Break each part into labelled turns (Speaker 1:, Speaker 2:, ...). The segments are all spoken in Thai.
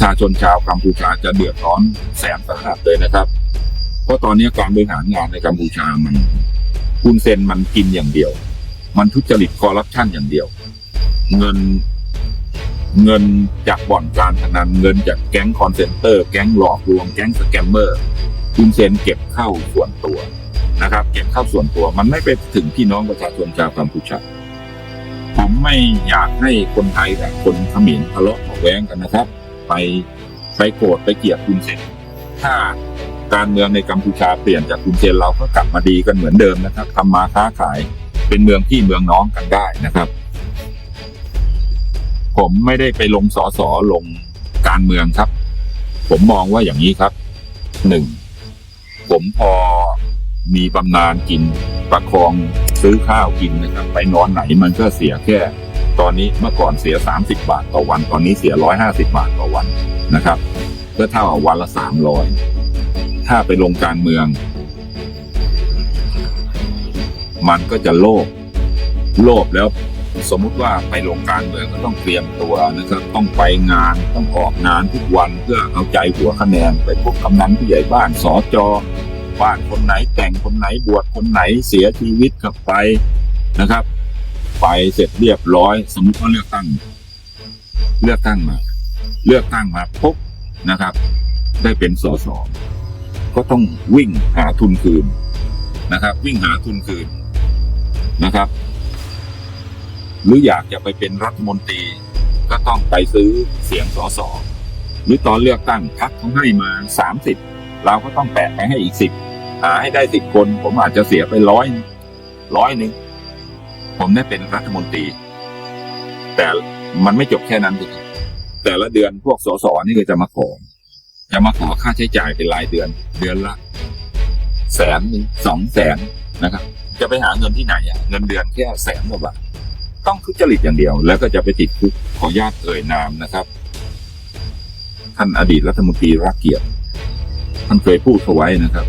Speaker 1: ชาชนชาวกัมพูชาจะเดือดร้อนแสนสาหัสเลยนะครับ เพราะตอนนี้การบริหารงานในกัมพูชามันคุณเซนมันกินอย่างเดียว มันทุจริตคอร์รัปชันอย่างเดียว เงินเงินจากบ่อนการพนันเงินจากแก๊งคอนเซนเตอร์ แก๊งหลอกลวง แก๊งสแกมเมอร์คุณเซนเก็บเข้าส่วนตัวนะครับ เก็บเข้าส่วนตัว มันไม่ไปถึงพี่น้องประชาชนชาวกัมพูชาผมไม่อยากให้คนไทยกับคนเขมรทะเลาะเบาแว้งกันนะครับ ไปไปโกรธไปเกลียดคุณเซนถ้าการเมืองในกัมพูชาเปลี่ยนจากคุณเซนเราก็กลับมาดีกันเหมือนเดิมนะครับทำมาค้าขายเป็นเมืองพี่เมืองน้องกันได้นะครับ ผมไม่ได้ไปลงสอสอลงการเมืองครับ ผมมองว่าอย่างนี้ครับหนึ่งผมพอมีบำนาญกินประคองซื้อข้าวกินนะครับ ไปนอนไหนมันก็เสียแค่ ตอนนี้เมื่อก่อนเสีย 30 บาทต่อวัน ตอนนี้เสีย 150 บาทต่อวันนะครับก็เท่ากับวันละ 300 ถ้าไปลงการเมือง มันก็จะโลภโลภแล้วสมมุติว่าไปลงการเมืองก็ต้องเตรียมตัวนะครับต้องไปงานต้องออกงานทุกวันเพื่อเอาใจหัวคะแนนไปพบกำนันผู้ใหญ่บ้านสอจอบ้านคนไหนแต่งคนไหนบวชคนไหนเสียชีวิตกับไปนะครับ ไปเสร็จเรียบร้อย สมมติว่าเลือกตั้ง เลือกตั้งมา เลือกตั้งมาปุ๊บนะครับ ได้เป็นสสก็ต้องวิ่งหาทุนคืนนะครับ วิ่งหาทุนคืนนะครับ หรืออยากจะไปเป็นรัฐมนตรีก็ต้องไปซื้อเสียงสสหรือตอนเลือกตั้งพักเขาให้มาสามสิบเราก็ต้องแปะไปให้อีกสิบหาให้ได้สิบคน ผมอาจจะเสียไปร้อยร้อยหนึ่ง ผมได้เป็นรัฐมนตรี แต่มันไม่จบแค่นั้นสิแต่ละเดือนพวกสสนี่ก็จะมาขอ จะมาขอค่าใช้จ่ายเป็นรายเดือน เดือนละแสนสองแสนนะครับ จะไปหาเงินที่ไหนอะเงินเดือนแค่แสนกว่าบาทต้องทุจริตอย่างเดียว แล้วก็จะไปติดคุกขอญาตเอ่ยนามนะครับ ท่านอดีตรัฐมนตรีรักเกียรติท่านเคยพูดเขาไว้นะครับ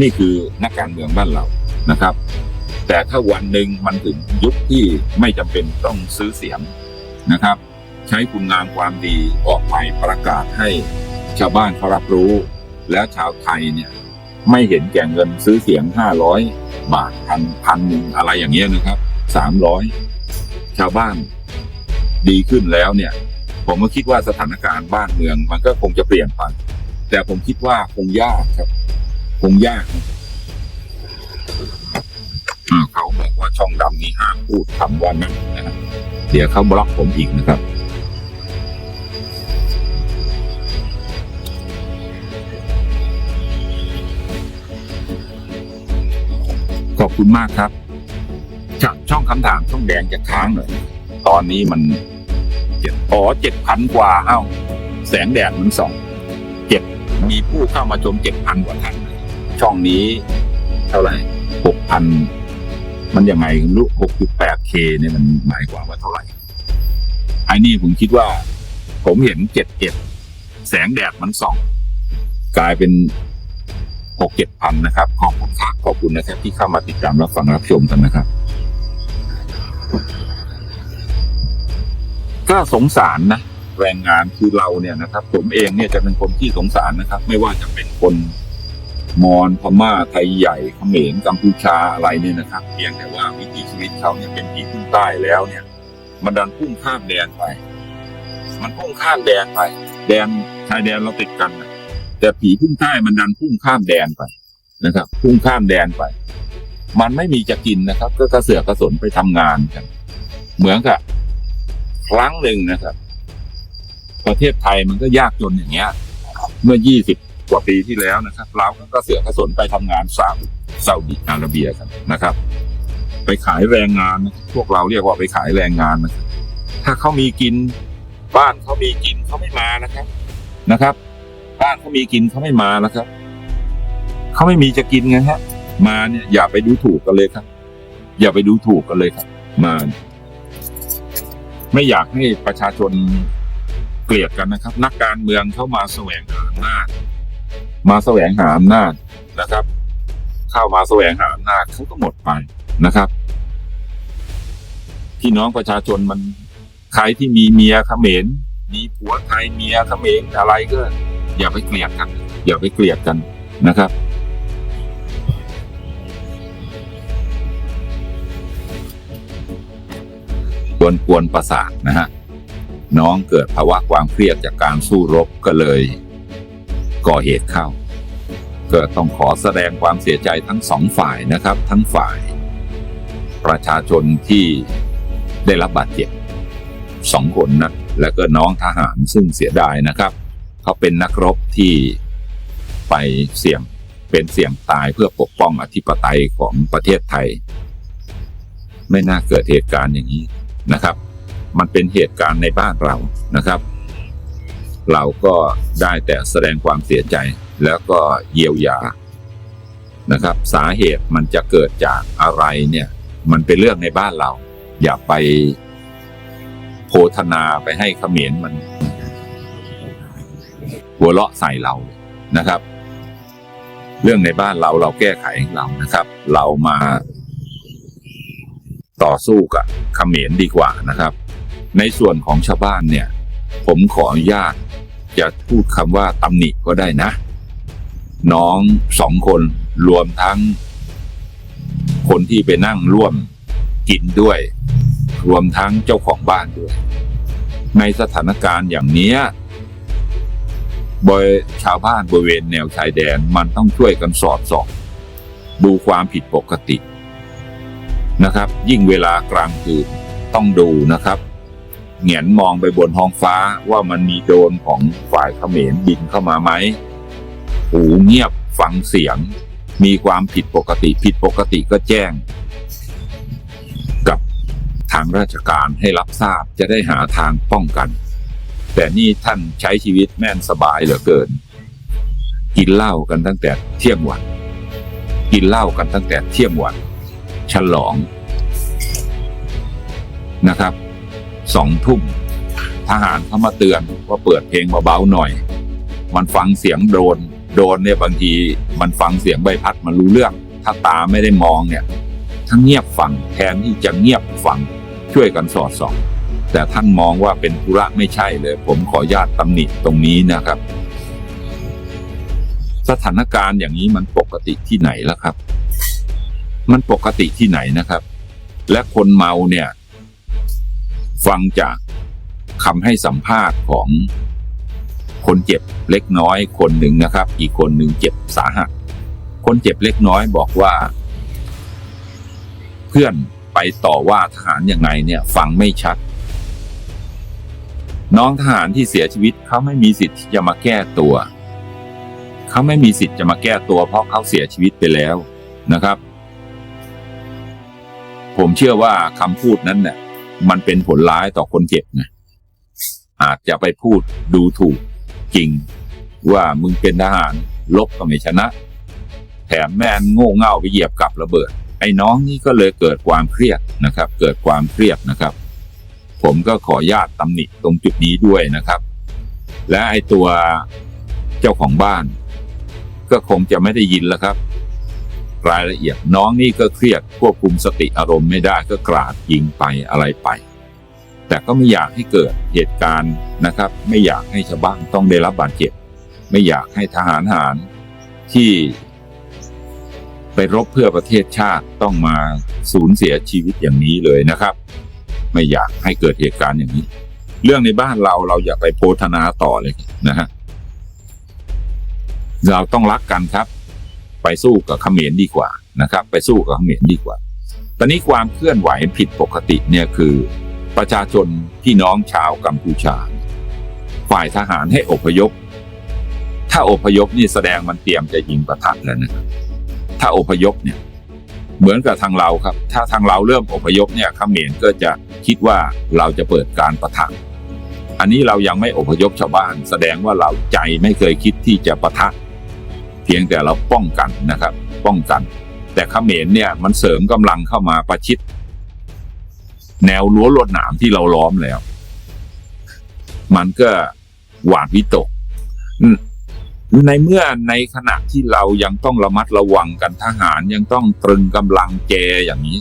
Speaker 1: นี่คือนักการเมืองบ้านเรานะครับ แต่ถ้าวันหนึ่งมันถึงยุคที่ไม่จำเป็นต้องซื้อเสียงนะครับ ใช้คุณงามความดีออกไปประกาศให้ชาวบ้านเขารับรู้ แล้วชาวไทยเนี่ยไม่เห็นแก่เงินซื้อเสียงห้าร้อยบาทพันพันหนึ่งอะไรอย่างเงี้ยนะครับสามร้อยชาวบ้านดีขึ้นแล้วเนี่ย ผมก็คิดว่าสถานการณ์บ้านเมือง มันก็คงจะเปลี่ยนไปแต่ผมคิดว่าคงยากครับ คงยาก อ่าเขาบอกว่าช่องดำนี้ห้ามพูดคำว่านั้นนะครับเดี๋ยวเขาบล็อกผมอีกนะครับ ขอบคุณมากครับจากช่องคำถามช่องแดงจะค้างหน่อยตอนนี้มันเจ็ดอ๋อเจ็ดพันกว่าเอ้า แสงแดดมันส่องเจ็ดมีผู้เข้ามาชมเจ็ดพันกว่าท่านช่องนี้เท่าไหร่หกพัน มันยังไงรู้หกจุดแปดเคเนี่ยมันหมายความว่าเท่าไหร่ไอ้นี่ผมคิดว่า ผมเห็นเจ็ดเจ็ดแสงแดดมันส่อง กลายเป็นหกเจ็ดพันนะครับ ขอบคุณครับขอบคุณนะครับ ที่เข้ามาติดตามรับฟังรับชมกันนะครับ ก็สงสารนะ แรงงานคือเราเนี่ยนะครับ ผมเองเนี่ยจะเป็นคนที่สงสารนะครับ ไม่ว่าจะเป็นคน มอญพม่าไทยใหญ่เขมรกัมพูชาอะไรเนี่ยนะครับ เพียงแต่ว่าวิถีชีวิตเขาเนี่ยเป็นที่พึ่งใต้แล้วเนี่ย มันดันพุ่งข้ามแดนไป มันพุ่งข้ามแดนไป แดนชายแดนเราติดกันนะแต่ผีพุ่งใต้มันดันพุ่งข้ามแดนไปนะครับ พุ่งข้ามแดนไป มันไม่มีจะกินนะครับ ก็กระเสือกกระสนไปทำงานกัน เหมือนกับครั้งหนึ่งนะครับ ประเทศไทยมันก็ยากจนอย่างเงี้ย เมื่อ20ก ว่าปีที่แล้วนะครับเราก็เสือกกระสนไปทำงานซาอุซาอุดิอาระเบียกันนะครับ ไปขายแรงงานพวกเราเรียกว่าไปขายแรงงานนะครับถ้าเขามีกินบ้านเขามีกินเขาไม่มานะครับนะครับ บ้านเขามีกินเขาไม่มานะครับเขาไม่มีจะกินไงฮะ มาเนี่ยอย่าไปดูถูกกันเลยครับ อย่าไปดูถูกกันเลยครับ มา ไม่อยากให้ประชาชนเกลียดกันนะครับ นักการเมืองเข้ามาแสวงหาอำนาจ มาแสวงหาอำนาจนะครับ เข้ามาแสวงหาอำนาจเขาก็หมดไปนะครับพี่น้องประชาชนมันใครที่มีเมียเขมรมีผัวไทยเมียเขมรอะไรก็ อย่าไปเกลียดกัน อย่าไปเกลียดกันนะครับ กวนกวนประสาทนะฮะน้องเกิดภาวะความเครียดจากการสู้รบก็เลย ก่อเหตุเข้า ก็ต้องขอแสดงความเสียใจทั้งสองฝ่ายนะครับ ทั้งฝ่าย ประชาชนที่ได้รับบาดเจ็บสองคนนะแล้วก็น้องทหารซึ่งเสียดายนะครับ เขาเป็นนักรบที่ไปเสี่ยงเป็นเสี่ยงตายเพื่อปกป้องอธิปไตยของประเทศไทย ไม่น่าเกิดเหตุการณ์อย่างนี้นะครับ มันเป็นเหตุการณ์ในบ้านเรานะครับ เราก็ได้แต่แสดงความเสียใจแล้วก็เยียวยานะครับ สาเหตุมันจะเกิดจากอะไรเนี่ย มันเป็นเรื่องในบ้านเรา อย่าไปโพธนาไปให้เขมรมัน หัวเราะใส่เรานะครับ เรื่องในบ้านเราเราแก้ไขของเรานะครับ เรามาต่อสู้กับเขมรดีกว่านะครับ ในส่วนของชาวบ้านเนี่ย ผมขออนุญาต จะพูดคำว่าตำหนิก็ได้นะ น้องสองคนรวมทั้ง คนที่ไปนั่งร่วมกินด้วย รวมทั้งเจ้าของบ้านด้วย ในสถานการณ์อย่างนี้บริชาวบ้านบริเวณแนวชายแดนมันต้องช่วยกันสอดส่อง ดูความผิดปกตินะครับ ยิ่งเวลากลางคืนต้องดูนะครับ เหงียนมองไปบนท้องฟ้าว่ามันมีโดรนของฝ่ายเขมรบินเข้ามาไหม หูเงียบฟังเสียง มีความผิดปกติผิดปกติก็แจ้ง กับทางราชการให้รับทราบจะได้หาทางป้องกัน แต่นี่ท่านใช้ชีวิตแม่นสบายเหลือเกิน กินเหล้ากันตั้งแต่เที่ยงวัน กินเหล้ากันตั้งแต่เที่ยงวัน ฉลองนะครับ สองทุ่มทหารเข้ามาเตือนว่าเปิดเพลงเบาๆหน่อย มันฟังเสียงโดน โดนเนี่ยบางทีมันฟังเสียงใบพัดมันรู้เรื่อง ถ้าตาไม่ได้มองเนี่ยทั้งเงียบฟังแทนที่จะเงียบฟังช่วยกันสอดส่อง แต่ท่านมองว่าเป็นธุระไม่ใช่เลย ผมขอญาตตำหนิตรงนี้นะครับ สถานการณ์อย่างนี้มันปกติที่ไหนแล้วครับ มันปกติที่ไหนนะครับ และคนเมาเนี่ย ฟังจากคำให้สัมภาษณ์ของคนเจ็บเล็กน้อยคนหนึ่งนะครับ อีกคนหนึ่งเจ็บสาหัส คนเจ็บเล็กน้อยบอกว่า เพื่อนไปต่อว่าทหารยังไงเนี่ย ฟังไม่ชัด น้องทหารที่เสียชีวิตเขาไม่มีสิทธิ์ที่จะมาแก้ตัวเขาไม่มีสิทธิ์จะมาแก้ตัว เพราะเขาเสียชีวิตไปแล้วนะครับ ผมเชื่อว่าคำพูดนั้นเนี่ย มันเป็นผลร้ายต่อคนเจ็บนะอาจจะไปพูดดูถูกจริง ว่ามึงเป็นทหารลบก็ไม่ชนะ แถมแม่นโง่เง่าไปเหยียบกับระเบิด ไอ้น้องนี่ก็เลยเกิดความเครียดนะครับ เกิดความเครียดนะครับ ผมก็ขอญาตตำหนิตรงจุดนี้ด้วยนะครับ และไอ้ตัวเจ้าของบ้าน ก็คงจะไม่ได้ยินแล้วครับ รายละเอียดน้องนี่ก็เครียดควบคุมสติอารมณ์ไม่ได้ก็กราดยิงไปอะไรไป แต่ก็ไม่อยากให้เกิดเหตุการณ์นะครับ ไม่อยากให้ชาวบ้านต้องได้รับบาดเจ็บ ไม่อยากให้ทหารหารที่ไปรบเพื่อประเทศชาติต้องมาสูญเสียชีวิตอย่างนี้เลยนะครับ ไม่อยากให้เกิดเหตุการณ์อย่างนี้ เรื่องในบ้านเราเราอย่าไปโพธนาต่อเลยนะฮะเราต้องรักกันครับ ไปสู้กับเขมรดีกว่านะครับ ไปสู้กับเขมรดีกว่า ตอนนี้ความเคลื่อนไหวผิดปกติเนี่ยคือประชาชนพี่น้องชาวกัมพูชา ฝ่ายทหารให้อพยพ ถ้าอพยพนี่แสดงมันเตรียมจะยิงประทัดแล้วนะครับถ้าอพยพเนี่ยเหมือนกับทางเราครับ ถ้าทางเราเริ่มอพยพเนี่ยเขมรก็จะคิดว่าเราจะเปิดการประทะอันนี้เรายังไม่อพยพชาวบ้าน แสดงว่าเราใจไม่เคยคิดที่จะประทะ เพียงแต่เราป้องกันนะครับ ป้องกัน แต่เขมรเนี่ยมันเสริมกำลังเข้ามาประชิด แนวรั้วลวดหนามที่เราล้อมแล้ว มันก็หวาดวิตก ในเมื่อในขณะที่เรายังต้องระมัดระวังกันทหารยังต้องตรึงกำลังเจอย่างนี้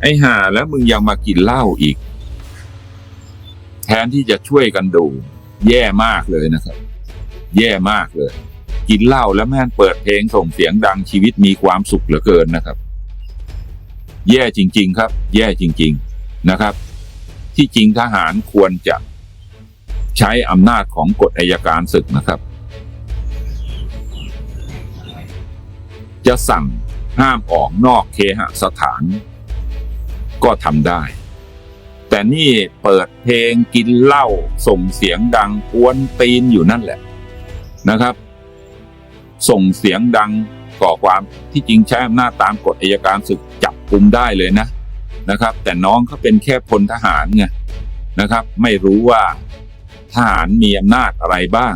Speaker 1: ไอ้ห่าแล้วมึงยังมากินเหล้าอีก แทนที่จะช่วยกันดู แย่มากเลยนะครับ แย่มากเลย กินเหล้าแล้วแม่งเปิดเพลงส่งเสียงดังชีวิตมีความสุขเหลือเกินนะครับ แย่จริง ๆ ครับ แย่จริง ๆนะครับ ที่จริงทหารควรจะใช้อำนาจของกฎอายการศึกนะครับ จะสั่งห้ามออกนอกเคหสถาน ก็ทำได้ แต่นี่เปิดเพลงกินเหล้าส่งเสียงดังกวนตีนอยู่นั่นแหละนะครับ ส่งเสียงดังก่อความที่จริงใช้อำนาจตามกฎอายการศึกจับกุมได้เลยนะนะครับ แต่น้องเขาเป็นแค่พลทหารไงนะครับ ไม่รู้ว่าทหารมีอำนาจอะไรบ้าง